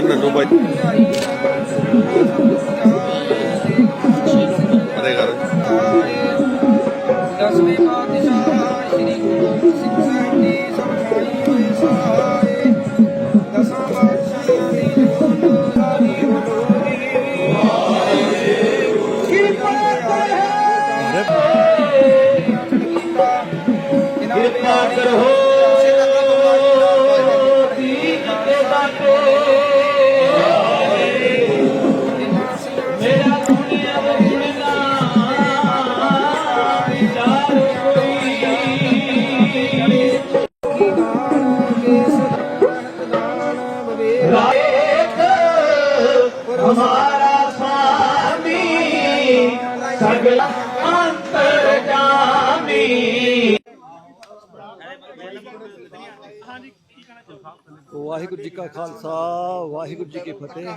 реально рубать. ਵਾਹਿਗੁਰੂ ਜੀ ਕਾ ਖਾਲਸਾ ਵਾਹਿਗੁਰੂ ਜੀ ਕੀ ਫਤਿਹ।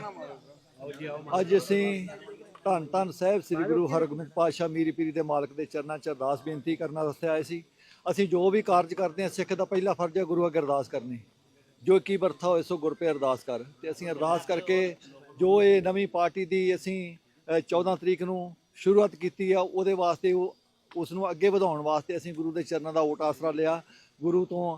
ਅੱਜ ਅਸੀਂ ਧੰਨ ਧੰਨ ਸਾਹਿਬ ਸ੍ਰੀ ਗੁਰੂ ਹਰਗੋਬਿੰਦ ਪਾਤਸ਼ਾਹ ਮੀਰੀ ਪੀਰੀ ਦੇ ਮਾਲਕ ਦੇ ਚਰਨਾਂ 'ਚ ਅਰਦਾਸ ਬੇਨਤੀ ਕਰਨ ਵਾਸਤੇ ਆਏ ਸੀ। ਅਸੀਂ ਜੋ ਵੀ ਕਾਰਜ ਕਰਦੇ ਹਾਂ ਸਿੱਖ ਦਾ ਪਹਿਲਾ ਫਰਜ਼ ਹੈ ਗੁਰੂ ਅੱਗੇ ਅਰਦਾਸ ਕਰਨੀ। ਜੋ ਕੀ ਵਰਥਾ ਹੋਏ ਸੋ ਗੁਰ ਪੇ ਅਰਦਾਸ ਕਰ। ਤੇ ਅਸੀਂ ਅਰਦਾਸ ਕਰਕੇ ਜੋ ਇਹ ਨਵੀਂ ਪਾਰਟੀ ਦੀ ਅਸੀਂ ਅ, 14 ਤਰੀਕ ਨੂੰ ਸ਼ੁਰੂਆਤ ਕੀਤੀ ਆ ਉਹਦੇ ਵਾਸਤੇ ਉਹ ਉਸ ਨੂੰ ਅੱਗੇ ਵਧਾਉਣ ਵਾਸਤੇ ਅਸੀਂ ਗੁਰੂ ਦੇ ਚਰਨਾਂ ਦਾ ਓਟ ਆਸਰਾ ਲਿਆ। ਗੁਰੂ ਤੋਂ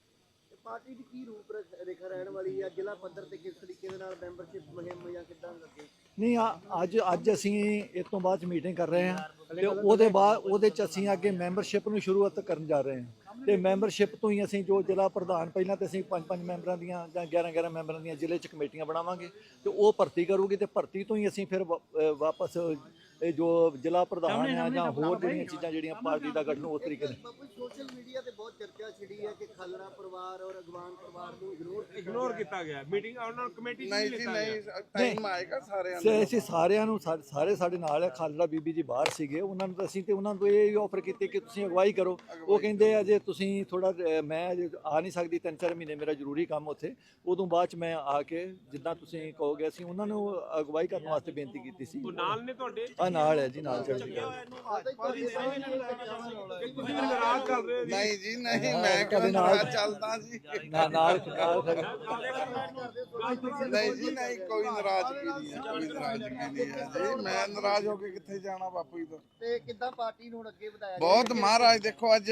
ਪਾਰਟੀ ਦੀ ਕੀ ਰੂਪ ਰੇਖ- ਰਹਿਣ ਵਾਲੀ ਹੈ ਜ਼ਿਲ੍ਹਾ ਪੱਧਰ ਤੇ ਕਿਸ ਤਰੀਕੇ ਦੇ ਨਾਲ ਮੈਂਬਰਸ਼ਿਪ ਮੁਹਿੰਮ ਜਾਂ ਕਿੱਦਾਂ ਲੱਗੇ? ਨਹੀਂ ਆ- ਅੱਜ ਅੱਜ ਅਸੀਂ ਇਸ ਤੋਂ ਬਾਅਦ ਮੀਟਿੰਗ ਕਰ ਰਹੇ ਹਾਂ ਤੇ ਉਹਦੇ ਬਾਅਦ ਉਹਦੇ ਚ ਅਸੀਂ ਅੱਗੇ ਮੈਂਬਰਸ਼ਿਪ ਨੂੰ ਸ਼ੁਰੂਆਤ ਕਰਨ ਜਾ ਰਹੇ ਹਾਂ। ਤੇ ਮੈਂਬਰਸ਼ਿਪ ਤੋਂ ਹੀ ਅਸੀਂ ਜੋ ਜ਼ਿਲ੍ਹਾ ਪ੍ਰਧਾਨ ਪਹਿਲਾਂ ਤੇ ਅਸੀਂ ਪੰਜ ਪੰਜ ਮੈਂਬਰਾਂ ਦੀਆਂ ਜਾਂ 11 11 ਮੈਂਬਰਾਂ ਦੀਆਂ ਜ਼ਿਲ੍ਹੇ ਚ ਕਮੇਟੀਆਂ ਬਣਾਵਾਂਗੇ ਤੇ ਉਹ ਭਰਤੀ ਕਰੂਗੀ ਤੇ ਭਰਤੀ ਤੋਂ ਹੀ ਅਸੀਂ ਫਿਰ ਵਾ- ਵਾਪਸ ਇਹ ਜੋ ਜ਼ਿਲ੍ਹਾ ਪ੍ਰਧਾਨ ਆ ਜਾਂ ਹੋਰ ਜਿਹੜੀਆਂ ਚੀਜ਼ਾਂ ਜਿਹੜੀਆਂ ਪਾਰਟੀ ਦਾ ਗਠਨ ਉਸ ਤਰੀਕੇ ਨਾਲ ਸੋਸ਼ਲ ਮੀਡੀਆ ਤੇ ਬਹੁਤ ਚਰਚਾ ਛਿੜੀ ਹੈ ਕਿ ਖਾਲੜਾ ਪਰਿਵਾਰ ਔਰ ਅਗਵਾਨ ਪਰਿਵਾਰ ਨੂੰ ਇਗਨੋਰ ਇਗਨੋਰ ਕੀਤਾ ਗਿਆ। ਮੀਟਿੰਗ ਉਹਨਾਂ ਨੂੰ ਕਮੇਟੀ ਨਹੀਂ ਜੀ ਨਹੀਂ ਟਾਈਮ ਆਏਗਾ ਸਾਰਿਆਂ ਸੇ ਅਸੀਂ ਸਾਰਿਆਂ ਨੂੰ ਸਾਰੇ ਸਾਡੇ ਨਾਲ ਹੈ ਖਾਲੜਾ ਬੀਬੀ ਜੀ ਬਾਹਰ ਸੀਗੇ। ਉਹਨਾਂ ਨੂੰ ਤਾਂ ਅਸੀਂ ਤੇ ਉਹਨਾਂ ਨੂੰ ਇਹ ਆਫਰ ਕੀਤੀ ਕਿ ਤੁਸੀਂ ਅਗਵਾਈ ਕਰੋ। ਉਹ ਕਹਿੰਦੇ ਅਜੇ ਤੁਸੀਂ ਥੋੜਾ ਮੈਂ ਆ ਨਹੀਂ ਸਕਦੀ ਤਿੰਨ ਚਾਰ ਮਹੀਨੇ ਮੇਰਾ ਜ਼ਰੂਰੀ ਕੰਮ ਉੱਥੇ। ਉਦੋਂ ਬਾਅਦ ਚ ਮੈਂ ਆ ਕੇ ਜਿੱਦਾਂ ਤੁਸੀਂ ਕਹੋਗੇ ਅਸੀਂ ਉਹਨਾਂ ਨੂੰ ਅਗਵਾਈ ਕਰਨ ਵਾਸਤੇ ਬੇਨਤੀ ਕੀਤੀ ਸੀ। ਉਹ ਨਾਲ ਨੇ ਤੁਹਾਡੇ? ਆ ਨਾਲ ਹੈ ਜੀ ਨਾਲ ਚੜ੍ਹਦੀ ਕਲਾ ਨਾਰਾਜ਼ ਨਹੀਂ ਜੀ ਨਹੀਂ ਮੈਂ ਕਦੇ ਨਾਲ- ਚੱਲਦਾ ਜੀ। ਨਾਲ ਨਾਲ ਨਾਲ ਨਹੀਂ ਜੀ ਨਹੀਂ ਕੋਈ ਨਾਰਾਜ਼ਗੀ ਨਹੀਂ ਹੈ ਕੋਈ ਨਾਰਾਜ਼ਗੀ ਨਹੀਂ ਹੈ ਜੀ। ਮੈਂ ਨਾਰਾਜ਼ ਹੋ ਕੇ ਕਿੱਥੇ ਜਾਣਾ ਬਾਪੂ ਜੀ ਤੋਂ? ਤੇ ਕਿੱਦਾਂ ਪਾਰਟੀ ਨੂੰ ਹੁਣ ਅੱਗੇ ਵਧਾਇਆ ਬਹੁਤ ਮਹਾਰਾਜ ਦੇਖੋ ਅੱਜ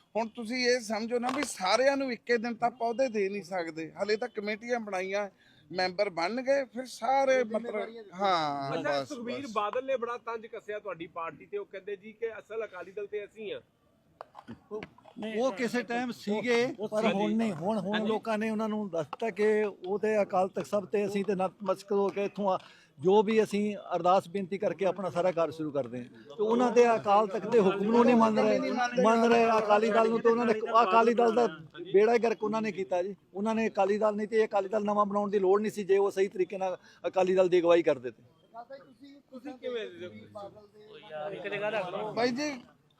ਹੁਣ ਤੁਸੀਂ ਇਹ ਸਮਝੋ ਨਾ ਵੀ ਸਾਰਿਆਂ ਨੂੰ ਇੱਕੇ ਦਿਨ ਤਾਂ ਪੌਦੇ ਦੇ ਨਹੀਂ ਸਕਦੇ। ਹਲੇ ਤਾਂ ਕਮੇਟੀਆਂ ਬਣਾਈਆਂ ਮੈਂਬਰ ਬਣ ਗਏ ਫਿਰ ਸਾਰੇ ਮਤਲਬ ਹਾਂ ਅੱਛਾ ਬਸ ਸੁਖਬੀਰ। ਬਾਦਲ ਨੇ ਬੜਾ ਤੰਜ ਕੱਸਿਆ ਤੁਹਾਡੀ ਪਾਰਟੀ ਤੇ ਉਹ ਕਹਿੰਦੇ ਜੀ ਕਿ ਅਸਲ ਅਕਾਲੀ ਦਲ ਤੇ ਅਸੀਂ ਆ ਉਹ ਕਿਸੇ ਟਾਈਮ ਸੀਗੇ ਪਰ ਹੁਣ ਨਹੀਂ ਹੁਣ ਹੁਣ ਲੋਕਾਂ ਨੇ ਉਹਨਾਂ ਨੂੰ ਦੱਸਤਾ ਕਿ ਉਹ ਤੇ ਅਕਾਲ ਤਖਤ ਸਭ ਤੇ ਅਸੀਂ ਤੇ ਨਤਮਸਤਕ ਹੋ ਕੇ ਇਥੋਂ ਜੋ ਵੀ ਅਸੀਂ ਅਰਦਾਸ ਬੇਨਤੀ ਕਰਕੇ ਆਪਣਾ ਸਾਰਾ ਕਾਰਜ ਸ਼ੁਰੂ ਕਰਦੇ ਹਾਂ। ਤੇ ਉਹਨਾਂ ਦੇ ਅਕਾਲ ਤਖਤ ਦੇ ਹੁਕਮ ਨੂੰ ਨਹੀਂ ਮੰਨ ਰਹੇ। ਮੰਨ ਰਹੇ ਅਕਾਲੀ ਦਲ ਨੂੰ ਤੇ ਉਹਨਾਂ ਨੇ ਅਕਾਲੀ ਦਲ ਦਾ ਬੇੜਾ ਹੀ ਗਰਕ ਉਹਨਾਂ ਨੇ ਕੀਤਾ ਜੀ। ਉਹਨਾਂ ਨੇ ਅਕਾਲੀ ਦਲ ਨਹੀਂ ਤੇ ਇਹ ਅਕਾਲੀ ਦਲ ਨਵਾਂ ਬਣਾਉਣ ਦੀ ਲੋੜ ਨਹੀਂ ਸੀ ਜੇ ਉਹ ਸਹੀ ਤਰੀਕੇ ਨਾਲ ਅਕਾਲੀ ਦਲ ਦੀ ਅਗਵਾਈ ਕਰਦੇ ਤੇ। ਤੁਸੀਂ ਤੁਸੀਂ ਕਿਵੇਂ ਬਾਈ ਜੀ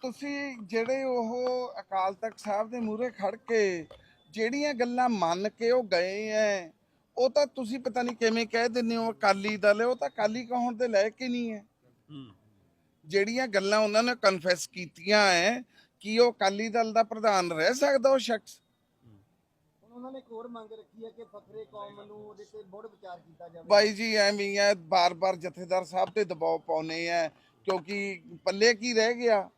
ਤੁਸੀਂ ਜਿਹੜੇ ਉਹ ਅਕਾਲ ਤਖਤ ਸਾਹਿਬ ਦੇ ਮੂਹਰੇ ਖੜ ਕੇ ਜਿਹੜੀਆਂ ਗੱਲਾਂ ਮੰਨ ਕੇ ਉਹ ਗਏ ਐ ਉਹ ਤਾਂ ਤੁਸੀਂ ਪਤਾ ਨਹੀਂ ਕਿਵੇਂ ਕਹਿ ਦਿੰਦੇ ਹੋ ਅਕਾਲੀ ਦਲ ਉਹ ਤਾਂ ਅਕਾਲੀ ਕਹਾਉਣ ਦੇ ਲਾਇਕ ਹੀ ਨਹੀਂ ਹੈ। ਜਿਹੜੀਆਂ ਗੱਲਾਂ ਉਹਨਾਂ ਨੇ ਕਨਫੈਸ ਕੀਤੀਆਂ ਐ ਕਿ ਉਹ ਅਕਾਲੀ ਦਲ ਦਾ ਪ੍ਰਧਾਨ ਰਹਿ ਸਕਦਾ ਉਹ ਸ਼ਖਸ? ਹੁਣ ਉਹਨਾਂ ਨੇ ਇੱਕ ਹੋਰ ਮੰਗ ਰੱਖੀ ਹੈ ਕਿ ਫਖਰੇ ਕੌਮ ਨੂੰ ਉਹਦੇ ਤੇ ਮੁੜ ਵਿਚਾਰ ਕੀਤਾ ਜਾਵੇ। ਬਾਈ ਜੀ ਐਵੇਂ ਹੀ ਹੈ ਬਾਰ-ਬਾਰ ਜਥੇਦਾਰ ਸਾਹਿਬ ਤੇ ਦਬਾਅ ਪਾਉਨੇ ਆ ਕਿਉਂਕਿ ਪੱਲੇ ਕੀ ਰਹਿ ਗਿਆ?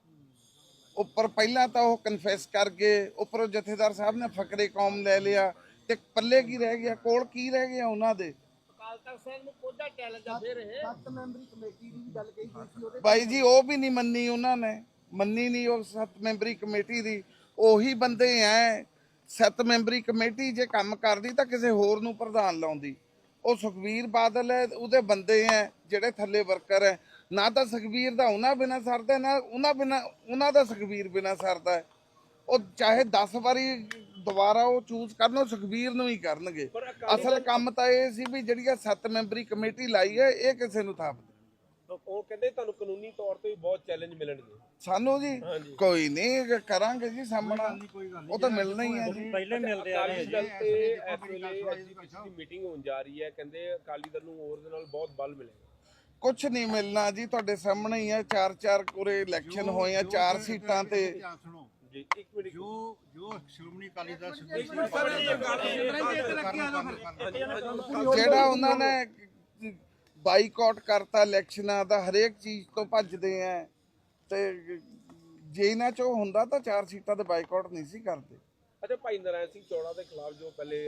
ਉੱਪਰ ਪਹਿਲਾਂ ਤਾਂ ਉਹ ਕਨਫੈਸ ਕਰ ਗਏ ਉੱਪਰੋਂ ਜਥੇਦਾਰ ਸਾਹਿਬ ਨੇ ਫਕਰੇ ਕੌਮ ਲੈ ਲਿਆ। ਤੇ ਪੱਲੇ ਕੀ ਰਹਿ ਗਿਆ ਕੋਲ ਕੀ ਰਹਿ ਗਿਆ ਉਹਨਾਂ ਦੇ? ਅਕਾਲ ਤਖਤ ਸਾਹਿਬ ਨੂੰ ਕੋਝਾ ਚੈਲੰਜ ਆ ਫਿਰ ਇਹ ਸੱਤ ਮੈਂਬਰੀ ਕਮੇਟੀ ਦੀ ਵੀ ਗੱਲ ਕਹੀ ਗਈ ਸੀ ਉਹਦੇ ਬਾਈ ਜੀ ਉਹ ਵੀ ਨਹੀਂ ਮੰਨੀ ਉਹਨਾਂ ਨੇ। ਮੰਨੀ ਨਹੀਂ ਉਹ ਸੱਤ ਮੈਂਬਰੀ ਕਮੇਟੀ ਦੀ। ਉਹੀ ਬੰਦੇ ਐ। ਸੱਤ ਮੈਂਬਰੀ ਕਮੇਟੀ ਜੇ ਕੰਮ ਕਰਦੀ ਤਾਂ ਕਿਸੇ ਹੋਰ ਨੂੰ ਪ੍ਰਧਾਨ ਲਾਉਂਦੀ। ਉਹ ਸੁਖਵੀਰ ਬਾਦਲ ਹੈ ਉਹਦੇ ਬੰਦੇ ਐ ਜਿਹੜੇ ਥੱਲੇ ਵਰਕਰ ਐ। ਨਾ ਤਾਂ ਸੁਖਵੀਰ ਦਾ ਉਹਨਾਂ ਬਿਨਾ ਸਰਦਾ ਨਾ ਉਹਨਾਂ ਬਿਨਾ ਉਹਨਾਂ ਦਾ ਸੁਖਵੀਰ ਬਿਨਾ ਸਰਦਾ ਹੈ। ਉਹ ਚਾਹੇ 10 ਵਾਰੀ ਦੁਬਾਰਾ ਉਹ ਚੂਜ਼ ਕਰਨ ਉਹ ਸੁਖਵੀਰ ਨੂੰ ਹੀ ਕਰਨਗੇ। ਅਸਲ ਕੰਮ ਤਾਂ ਇਹ ਸੀ ਵੀ ਜਿਹੜੀ ਆ ਸੱਤ ਮੈਂਬਰੀ ਕਮੇਟੀ ਲਾਈ ਹੈ ਇਹ ਕਿਸੇ ਨੂੰ ਥਾਪ। ਉਹ ਕਹਿੰਦੇ ਤੁਹਾਨੂੰ ਕਾਨੂੰਨੀ ਤੌਰ ਤੇ ਵੀ ਬਹੁਤ ਚੈਲੰਜ ਮਿਲਣਗੇ। ਸਾਨੂੰ ਜੀ। ਕੋਈ ਨਹੀਂ ਕਰਾਂਗੇ ਜੀ ਸਾਹਮਣਾ। ਉਹ ਤਾਂ ਮਿਲਣਾ ਹੀ ਹੈ ਜੀ। ਪਹਿਲੇ ਮਿਲਦੇ ਆ ਅਕਾਲੀ ਦਲ ਤੇ ਮੀਟਿੰਗ ਹੋਣ ਜਾ ਰਹੀ ਹੈ। ਕਹਿੰਦੇ ਅਕਾਲੀ ਦਲ ਨੂੰ ਹੋਰ ਦੇ ਨਾਲ ਬਹੁਤ ਬਲ ਮਿਲੇਗਾ। ਕੁਝ ਨਹੀਂ ਮਿਲਣਾ ਜੀ ਤੁਹਾਡੇ ਸਾਹਮਣੇ ਹੀ ਹੈ। ਚਾਰ ਚਾਰ ਕੋਰੇ ਇਲੈਕਸ਼ਨ ਹੋਏ ਆ ਚਾਰ ਸੀਟਾਂ ਤੇ। ਜੀ ਇੱਕ ਮਿੰਟ ਜੋ ਜੋ ਸ਼੍ਰੋਮਣੀ ਅਕਾਲੀ ਦਲ ਜਿਹੜਾ ਉਹਨਾਂ ਨੇ ਬਾਈਕਾਟ ਕਰਤਾ ਇਲੈਕਸ਼ਨਾਂ ਦਾ ਹਰੇਕ ਚੀਜ਼ ਤੋਂ ਭੱਜਦੇ ਆ ਤੇ ਜੇ ਇਹਨਾਂ ਚੋਂ ਹੁੰਦਾ ਤਾਂ ਚਾਰ ਸੀਟਾਂ ਤੇ ਬਾਈਕਾਟ ਨਹੀਂ ਸੀ ਕਰਦੇ। ਅੱਛਾ ਭਾਈ ਨਰਾਇਣ ਸਿੰਘ ਚੌੜਾ ਦੇ ਖਿਲਾਫ ਜੋ ਪਹਿਲੇ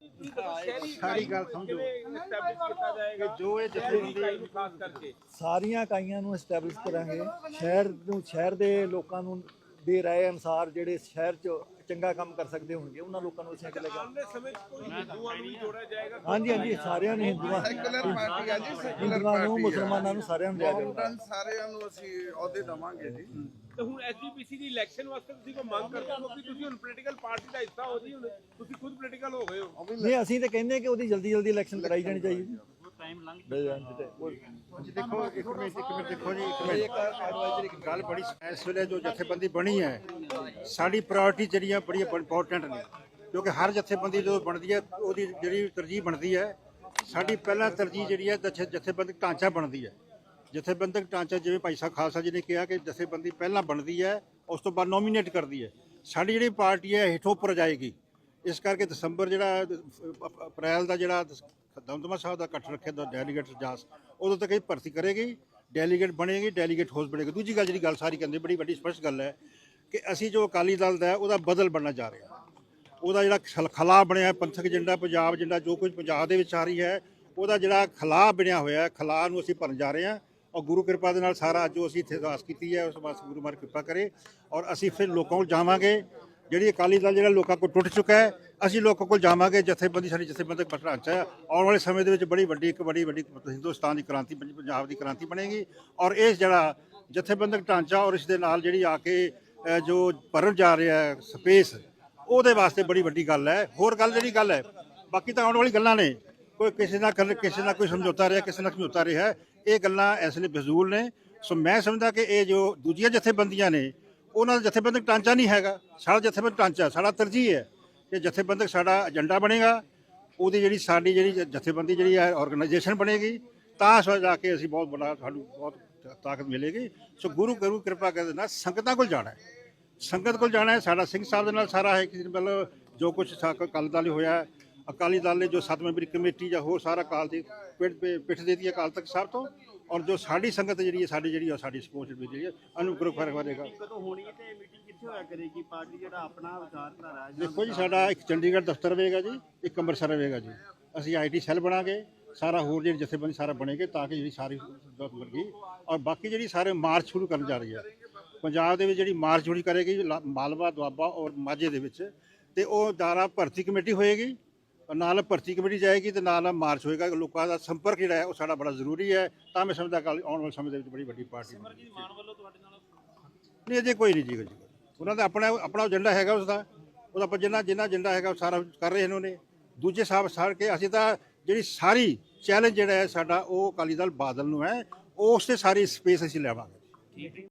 ਸਾਰੀ ਗੱਲ ਸਮਝੋ। ਜਾਏਗਾ? ਜੋ ਇਹ ਜਥੇਬੰਦੀ ਖਾਸ ਕਰਕੇ। ਸਾਰੀਆਂ ਇਕਾਈਆਂ ਨੂੰ ਐਸਟੈਬਲਿਸ਼ ਕਰਾਂਗੇ। ਸ਼ਹਿਰ ਨੂੰ ਸ਼ਹਿਰ ਦੇ ਲੋਕਾਂ ਨੂੰ ਦੇ ਰਾਏ ਅਨੁਸਾਰ ਜਿਹੜੇ ਸ਼ਹਿਰ 'ਚ ਚੰਗਾ ਕੰਮ ਕਰ ਸਕਦੇ ਹੋਣਗੇ ਉਹਨਾਂ ਲੋਕਾਂ ਨੂੰ ਅਸੀਂ ਅੱਗੇ ਲੈ ਕੇ ਆਉਣ ਦੇ ਸਮੇਂ 'ਚ ਕੋਈ ਹਿੰਦੂਆਂ ਨੂੰ ਵੀ ਜੋੜਿਆ ਜਾਏਗਾ? ਹਾਂਜੀ ਹਾਂਜੀ ਸਾਰਿਆਂ ਨੂੰ ਹਿੰਦੂਆਂ ਸੈਕੂਲਰ ਪਾਰਟੀ ਆ ਜੀ ਸੈਕੂਲਰ ਹਿੰਦੂਆਂ ਨੂੰ ਪਾਰਟੀ ਮੁਸਲਮਾਨਾਂ ਨੂੰ ਸਾਰਿਆਂ ਨੂੰ ਲਿਆ ਕੇ ਮਾਊਂਟਨ ਸਾਰਿਆਂ ਨੂੰ ਅਸੀਂ ਅਹੁਦੇ ਦਵਾਂਗੇ ਜੀ। ਤੇ ਹੁਣ ਐਸਜੀਪੀਸੀ ਦੀ ਇਲੈਕਸ਼ਨ ਵਾਸਤੇ ਤੁਸੀਂ ਕੋਈ ਮੰਗ ਕਰਦੇ ਹੋ ਕਿ ਤੁਸੀਂ ਹੁਣ ਪੋਲੀਟੀਕਲ ਪਾਰਟੀ ਦਾ ਹਿੱਸਾ ਹੋ ਜੀ ਹੁਣ ਤੁਸੀਂ ਖੁਦ ਪੋਲੀਟੀਕਲ ਹੋ ਗਏ ਹੋ। ਨਹੀਂ ਅਸੀਂ ਤਾਂ ਕਹਿੰਦੇ ਕਿ ਉਹਦੀ ਜਲਦੀ ਜਲਦੀ ਇਲੈਕਸ਼ਨ ਕਰਾਈ ਜਾਣੀ ਚਾਹੀਦੀ। ਟਾਈਮ ਲੰਘ ਦੇਖੋ ਇੱਕ ਮਿੰਟ ਇੱਕ ਮਿੰਟ ਦੇਖੋ ਜੀ ਇੱਕ ਮਿੰਟ। ਗੱਲ ਬੜੀ ਇਸ ਵੇਲੇ ਜੋ ਜਥੇਬੰਦੀ ਬਣੀ ਹੈ ਸਾਡੀ ਪ੍ਰਾਇੋਰਟੀ ਜਿਹੜੀਆਂ ਬੜੀ ਇੰਪੋਰਟੈਂਟ ਨੇ। ਕਿਉਂਕਿ ਹਰ ਜਥੇਬੰਦੀ ਜਦੋਂ ਬਣਦੀ ਹੈ ਉਹਦੀ ਜਿਹੜੀ ਤਰਜੀਹ ਬਣਦੀ ਹੈ ਸਾਡੀ ਪਹਿਲਾਂ ਤਰਜੀਹ ਜਿਹੜੀ ਹੈ ਜਥੇ- ਜਥੇਬੰਦਕ ਢਾਂਚਾ ਬਣਦੀ ਹੈ। ਜਥੇਬੰਦਕ ਢਾਂਚਾ ਜਿਵੇਂ ਭਾਈ ਸਾਹਿਬ ਖਾਲਸਾ ਜੀ ਨੇ ਕਿਹਾ ਕਿ ਜਥੇਬੰਦੀ ਪਹਿਲਾਂ ਬਣਦੀ ਹੈ ਉਸ ਤੋਂ ਬਾਅਦ ਨੋਮੀਨੇਟ ਕਰਦੀ ਹੈ। ਸਾਡੀ ਜਿਹੜੀ ਪਾਰਟੀ ਹੈ ਹੇਠੋਂ ਉੱਪਰ ਜਾਏਗੀ। ਇਸ ਕਰਕੇ ਦਸੰਬਰ ਜਿਹੜਾ ਅ- ਅਪ੍ਰੈਲ ਦਾ ਜਿਹੜਾ ਦਮਦਮਾ ਸਾਹਿਬ ਦਾ ਇਕੱਠ ਰੱਖਿਆ ਦਾ ਡੈਲੀਗੇਟ ਜਾਸ ਉਦੋਂ ਤੱਕ ਇਹ ਭਰਤੀ ਕਰੇਗੀ ਡੈਲੀਗੇਟ ਬਣੇਗੀ ਡੈਲੀਗੇਟ ਹਾਊਸ ਬਣੇਗਾ। ਦੂਜੀ ਗੱਲ ਜਿਹੜੀ ਗੱਲ ਸਾਰੀ ਕਹਿੰਦੇ ਬੜੀ ਵੱਡੀ ਸਪਸ਼ਟ ਗੱਲ ਹੈ ਕਿ ਅਸੀਂ ਜੋ ਅਕਾਲੀ ਦਲ ਦਾ ਹੈ, ਉਹਦਾ ਬਦਲ ਬਣਨਾ ਜਾ ਰਿਹਾ। ਉਹਦਾ ਜਿਹੜਾ ਖਲ- ਖਲਾ ਬਣਿਆ ਹੈ, ਪੰਥਕ ਏਜੰਡਾ ਪੰਜਾਬ ਏਜੰਡਾ ਜੋ ਕੁਝ ਪੰਜਾਬ ਦੇ ਵਿੱਚ ਆ ਰਹੀ ਹੈ ਉਹਦਾ ਜਿਹੜਾ ਖਲਾ ਬਣਿਆ ਹੋਇਆ ਹੈ ਖਲਾ ਨੂੰ ਅਸੀਂ ਭਰਨ ਜਾ ਰਹੇ ਹਾਂ। ਔਰ ਗੁਰੂ ਕਿਰਪਾ ਦੇ ਨਾਲ ਸਾਰਾ ਜੋ ਅਸੀਂ ਇੱਥੇ ਅਰਦਾਸ ਕੀਤੀ ਹੈ ਉਸ ਵਾਸਤੇ ਗੁਰੂ ਮਹਾਰਾਜ ਕਿਰਪਾ ਕਰੇ। ਔਰ ਅਸੀਂ ਫਿਰ ਲੋਕਾਂ ਕੋਲ ਜਾਵਾਂਗੇ। ਜਿਹੜੀ ਅਕਾਲੀ ਦਲ ਜਿਹੜਾ ਲੋਕਾਂ ਕੋਲ ਟੁੱਟ ਚੁੱਕਾ ਹੈ, ਅਸੀਂ ਲੋਕਾਂ ਕੋਲ ਜਾਵਾਂਗੇ, ਜਥੇਬੰਦੀ, ਸਾਡੀ ਜਥੇਬੰਦਕ ਢਾਂਚਾ ਹੈ। ਆਉਣ ਵਾਲੇ ਸਮੇਂ ਦੇ ਵਿੱਚ ਬੜੀ ਵੱਡੀ, ਇੱਕ ਬੜੀ, ਵੱਡੀ ਹਿੰਦੁਸਤਾਨ ਦੀ ਕ੍ਰਾਂਤੀ ਪੰਜ- ਪੰਜਾਬ ਦੀ ਕ੍ਰਾਂਤੀ ਬਣੇਗੀ ਔਰ ਇਸ ਜਿਹੜਾ ਜਥੇਬੰਦਕ ਢਾਂਚਾ ਔਰ ਇਸ ਦੇ ਨਾਲ ਜਿਹੜੀ ਆ ਕੇ ਜੋ ਭਰਨ ਜਾ ਰਿਹਾ ਹੈ ਸਪੇਸ, ਉਹਦੇ ਵਾਸਤੇ ਬੜੀ ਵੱਡੀ ਗੱਲ ਹੈ। ਹੋਰ ਗੱਲ ਜਿਹੜੀ ਗੱਲ ਹੈ, ਬਾਕੀ ਤਾਂ ਆਉਣ ਵਾਲੀ ਗੱਲਾਂ ਨੇ। ਕੋਈ ਕਿਸੇ ਨਾਲ ਕਰ- ਕਿਸੇ ਨਾਲ ਕੋਈ ਸਮਝੌਤਾ ਰਿਹਾ, ਕਿਸੇ ਨਾਲ ਸਮਝੌਤਾ ਰਿਹਾ ਇਹ ਗੱਲਾਂ ਇਸ ਲਈ ਫਜ਼ੂਲ ਨੇ। ਸੋ ਮੈਂ ਸਮਝਦਾ ਕਿ ਇਹ ਜੋ ਦੂਜੀਆਂ ਜਥੇਬੰਦੀਆਂ ਨੇ ਉਹਨਾਂ ਦਾ ਜਥੇਬੰਦਕ ਢਾਂਚਾ ਨਹੀਂ ਹੈਗਾ। ਸਾਡਾ ਜਥੇਬੰਦਕ ਢਾਂਚਾ, ਸਾਡਾ ਤਰਜੀਹ ਹੈ ਕਿ ਜਥੇਬੰਦਕ ਸਾਡਾ ਏਜੰਡਾ ਬਣੇਗਾ। ਉਹਦੀ ਜਿਹੜੀ ਸਾਡੀ ਜਿਹੜੀ ਜਥੇਬੰਦੀ ਜਿਹੜੀ ਹੈ ਆਰਗੇਨਾਈਜੇਸ਼ਨ ਬਣੇਗੀ। ਤਾਂ ਸੋ ਜਾ ਕੇ ਅਸੀਂ ਬਹੁਤ ਬੜਾ ਸਾਨੂੰ ਬਹੁਤ ਤਾਕਤ ਮਿਲੇਗੀ। ਸੋ ਗੁਰੂ ਗੁਰੂ ਕਿਰਪਾ ਕਰਦੇ ਨਾਲ ਸੰਗਤਾਂ ਕੋਲ ਜਾਣਾ ਹੈ। ਸੰਗਤ ਕੋਲ ਜਾਣਾ ਹੈ। ਸਾਡਾ ਸਿੰਘ ਸਾਹਿਬ ਦੇ ਨਾਲ ਸਾਰਾ ਹੈ। ਕਿ ਮਤਲਬ ਜੋ ਕੁਝ ਅਕਾਲੀ ਦਲ ਹੋਇਆ, ਅਕਾਲੀ ਦਲ ਨੇ ਜੋ ਸੱਤ ਮੈਂਬਰੀ ਕਮੇਟੀ ਜਾਂ ਹੋਰ ਸਾਰਾ ਅਕਾਲ ਦੀ ਪਿੱਠ ਪਿੱਠ ਦੇ ਦਿੱਤੀ ਅਕਾਲ ਤਖਤ ਸਾਹਿਬ ਤੋਂ। ਔਰ ਜੋ ਸਾਡੀ ਸੰਗਤ ਜਿਹੜੀ ਹੈ ਸਾਡੀ ਜਿਹੜੀ ਹੈ ਸਾਡੀ ਸਪੋਰਟ ਜਿਹੜੀ ਹੈ ਅਨੁਗ੍ਰਹ ਫ਼ਰਕ ਕਰੇਗਾ ਕਦੋਂ ਹੋਣੀ ਹੈ ਤੇ ਮੀਟਿੰਗ ਕਿੱਥੇ ਹੋਇਆ ਕਰੇਗੀ? ਪਾਰਟੀ ਜਿਹੜਾ ਆਪਣਾ ਵਿਚਾਰਧਾਰਾ ਹੈ ਦੇਖੋ ਜੀ ਸਾਡਾ ਇੱਕ ਚੰਡੀਗੜ੍ਹ ਦਫ਼ਤਰ ਹੋਵੇਗਾ ਜੀ ਇੱਕ ਅੰਮ੍ਰਿਤਸਰ ਹੋਵੇਗਾ ਜੀ। ਅਸੀਂ ਆਈਟੀ ਸੈੱਲ ਬਣਾਗੇ ਸਾਰਾ ਹੋਰ ਜਿਹੜੀ ਜਥੇਬੰਦੀ ਸਾਰਾ ਬਣੇਗੇ ਤਾਂ ਕਿ ਜਿਹੜੀ ਸਾਰੀ ਗਈ ਔਰ ਬਾਕੀ ਜਿਹੜੀ ਸਾਰੇ ਮਾਰਚ ਸ਼ੁਰੂ ਕਰਨ ਜਾ ਰਹੀ ਹੈ ਪੰਜਾਬ ਦੇ ਵਿੱਚ ਜਿਹੜੀ ਮਾਰਚ ਸ਼ੁਰੂ ਕਰੇਗੀ ਮਾਲਵਾ ਦੁਆਬਾ ਔਰ ਮਾਝੇ ਦੇ ਵਿੱਚ ਤੇ ਉਹ ਦਾਰਾ ਭਰਤੀ ਕਮੇਟੀ ਹੋਏਗੀ। ਔਰ ਨਾਲ ਭਰਤੀ ਕਮੇਟੀ ਜਾਏਗੀ ਤੇ ਨਾਲ ਨਾਲ ਮਾਰਚ ਹੋਏਗਾ। ਲੋਕਾਂ ਦਾ ਸੰਪਰਕ ਜਿਹੜਾ ਹੈ ਉਹ ਸਾਡਾ ਬੜਾ ਜ਼ਰੂਰੀ ਹੈ। ਤਾਂ ਮੈਂ ਸਮਝਦਾ ਕੱਲ ਆਉਣ ਵਾਲੇ ਸਮੇਂ ਦੇ ਵਿੱਚ ਬੜੀ ਵੱਡੀ ਪਾਰਟੀ ਬਣੇਗੀ। ਨਹੀਂ ਅਜੇ ਕੋਈ ਨਹੀਂ ਜੀ ਜੀ ਉਹਨਾਂ ਦਾ ਆਪਣਾ ਆਪਣਾ ਏਜੰਡਾ ਹੈਗਾ ਉਸ ਦਾ ਉਹਦਾ ਆਪਾਂ ਜਿੰਨਾ ਜਿੰਨਾ ਏਜੰਡਾ ਹੈਗਾ ਉਹ ਸਾਰਾ ਕਰ ਰਹੇ ਨੇ ਉਹਨੇ। ਦੂਜੇ ਸਾਹਿਬ ਸਾਰ ਕੇ ਅਸੀਂ ਤਾਂ ਜਿਹੜੀ ਸਾਰੀ ਚੈਲੰਜ ਜਿਹੜਾ ਹੈ ਸਾਡਾ ਉਹ ਅਕਾਲੀ ਦਲ ਬਾਦਲ ਨੂੰ ਹੈ। ਉਸ ਤੇ ਸਾਰੀ ਸਪੇਸ ਅਸੀਂ ਲੈਵਾਂਗੇ